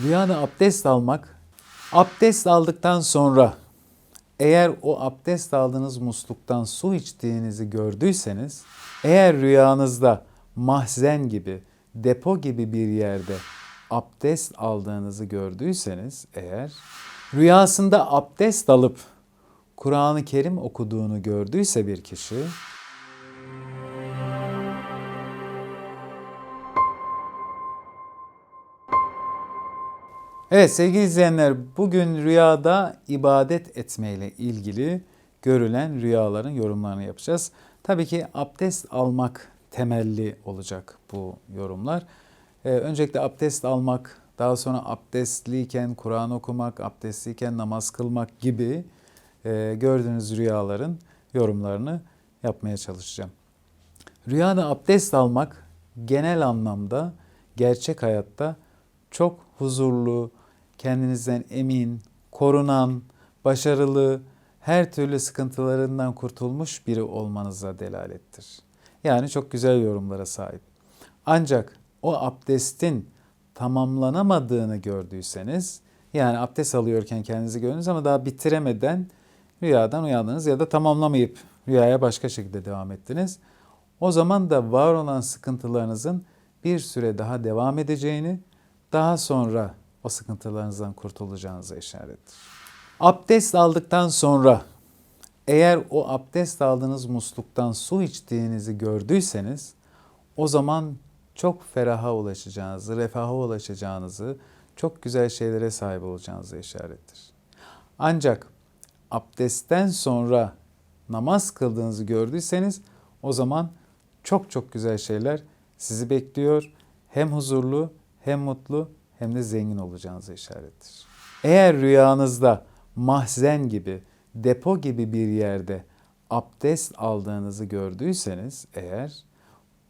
Rüyada abdest almak, abdest aldıktan sonra eğer o abdest aldığınız musluktan su içtiğinizi gördüyseniz, eğer rüyanızda mahzen gibi, depo gibi bir yerde abdest aldığınızı gördüyseniz eğer, rüyasında abdest alıp Kur'an-ı Kerim okuduğunu gördüyse bir kişi, Evet sevgili izleyenler bugün rüyada ibadet etmeyle ilgili görülen rüyaların yorumlarını yapacağız. Tabii ki abdest almak temelli olacak bu yorumlar. Ee, öncelikle abdest almak, daha sonra abdestliyken Kur'an okumak, abdestliyken namaz kılmak gibi e, gördüğünüz rüyaların yorumlarını yapmaya çalışacağım. Rüyada abdest almak genel anlamda gerçek hayatta çok huzurlu, kendinizden emin, korunan, başarılı, her türlü sıkıntılarından kurtulmuş biri olmanıza delalettir. Yani çok güzel yorumlara sahip. Ancak o abdestin tamamlanamadığını gördüyseniz, yani abdest alıyorken kendinizi gördünüz ama daha bitiremeden rüyadan uyandınız ya da tamamlamayıp rüyaya başka şekilde devam ettiniz. O zaman da var olan sıkıntılarınızın bir süre daha devam edeceğini, daha sonra o sıkıntılarınızdan kurtulacağınıza işarettir. Abdest aldıktan sonra eğer o abdest aldığınız musluktan su içtiğinizi gördüyseniz o zaman çok feraha ulaşacağınızı, refaha ulaşacağınızı, çok güzel şeylere sahip olacağınıza işarettir. Ancak abdestten sonra namaz kıldığınızı gördüyseniz o zaman çok çok güzel şeyler sizi bekliyor. Hem huzurlu, hem mutlu, hem de zengin olacağınıza işarettir. Eğer rüyanızda mahzen gibi, depo gibi bir yerde abdest aldığınızı gördüyseniz eğer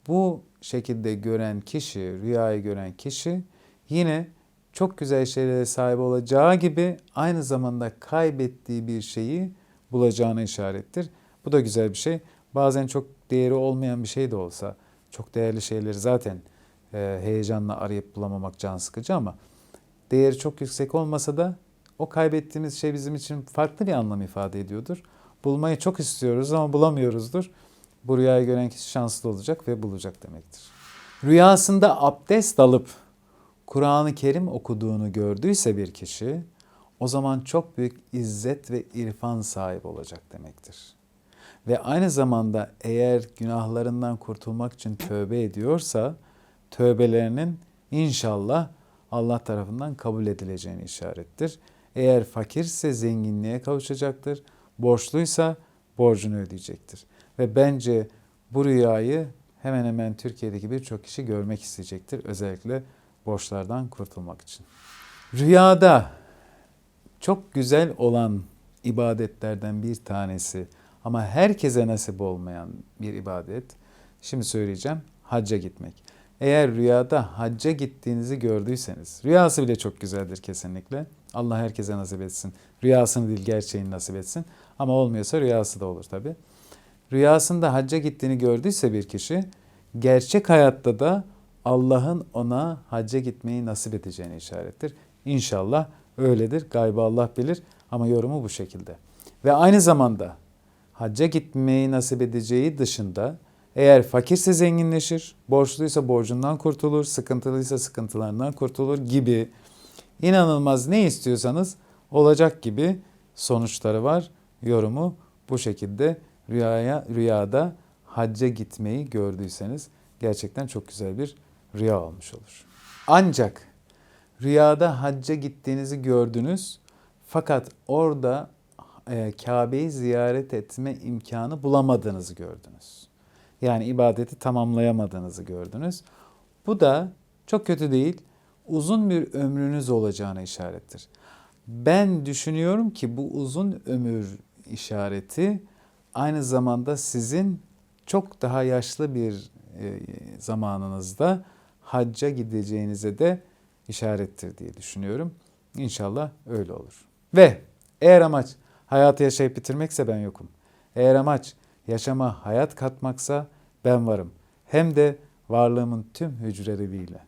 bu şekilde gören kişi, rüyayı gören kişi yine çok güzel şeylere sahip olacağı gibi aynı zamanda kaybettiği bir şeyi bulacağına işarettir. Bu da güzel bir şey. Bazen çok değeri olmayan bir şey de olsa, çok değerli şeyleri zaten heyecanla arayıp bulamamak can sıkıcı ama değeri çok yüksek olmasa da o kaybettiğimiz şey bizim için farklı bir anlam ifade ediyordur. Bulmayı çok istiyoruz ama bulamıyoruzdur. Bu rüyayı gören kişi şanslı olacak ve bulacak demektir. Rüyasında abdest alıp Kur'an-ı Kerim okuduğunu gördüyse bir kişi o zaman çok büyük izzet ve irfan sahibi olacak demektir. Ve aynı zamanda eğer günahlarından kurtulmak için tövbe ediyorsa tövbelerinin inşallah Allah tarafından kabul edileceğini işarettir. Eğer fakirse zenginliğe kavuşacaktır, borçluysa borcunu ödeyecektir. Ve bence bu rüyayı hemen hemen Türkiye'deki birçok kişi görmek isteyecektir. Özellikle borçlardan kurtulmak için. Rüyada çok güzel olan ibadetlerden bir tanesi ama herkese nasip olmayan bir ibadet. Şimdi söyleyeceğim. Hacca gitmek. Eğer rüyada hacca gittiğinizi gördüyseniz, rüyası bile çok güzeldir kesinlikle. Allah herkese nasip etsin. Rüyasını değil gerçeğini nasip etsin. Ama olmuyorsa rüyası da olur tabi. Rüyasında hacca gittiğini gördüyse bir kişi, gerçek hayatta da Allah'ın ona hacca gitmeyi nasip edeceğini işarettir. İnşallah öyledir. Gaybı Allah bilir ama yorumu bu şekilde. Ve aynı zamanda hacca gitmeyi nasip edeceği dışında eğer fakirse zenginleşir, borçluysa borcundan kurtulur, sıkıntılıysa sıkıntılarından kurtulur gibi inanılmaz ne istiyorsanız olacak gibi sonuçları var. Yorumu bu şekilde rüyaya rüyada hacca gitmeyi gördüyseniz gerçekten çok güzel bir rüya olmuş olur. Ancak rüyada hacca gittiğinizi gördünüz fakat orada e, Kabe'yi ziyaret etme imkanı bulamadığınızı gördünüz. Yani ibadeti tamamlayamadığınızı gördünüz. Bu da çok kötü değil, uzun bir ömrünüz olacağına işarettir. Ben düşünüyorum ki bu uzun ömür işareti aynı zamanda sizin çok daha yaşlı bir e, zamanınızda hacca gideceğinize de işarettir diye düşünüyorum. İnşallah öyle olur. Ve eğer amaç hayatı yaşayıp bitirmekse ben yokum. Eğer amaç yaşama hayat katmaksa ben varım. Hem de varlığımın tüm hücreleriyle.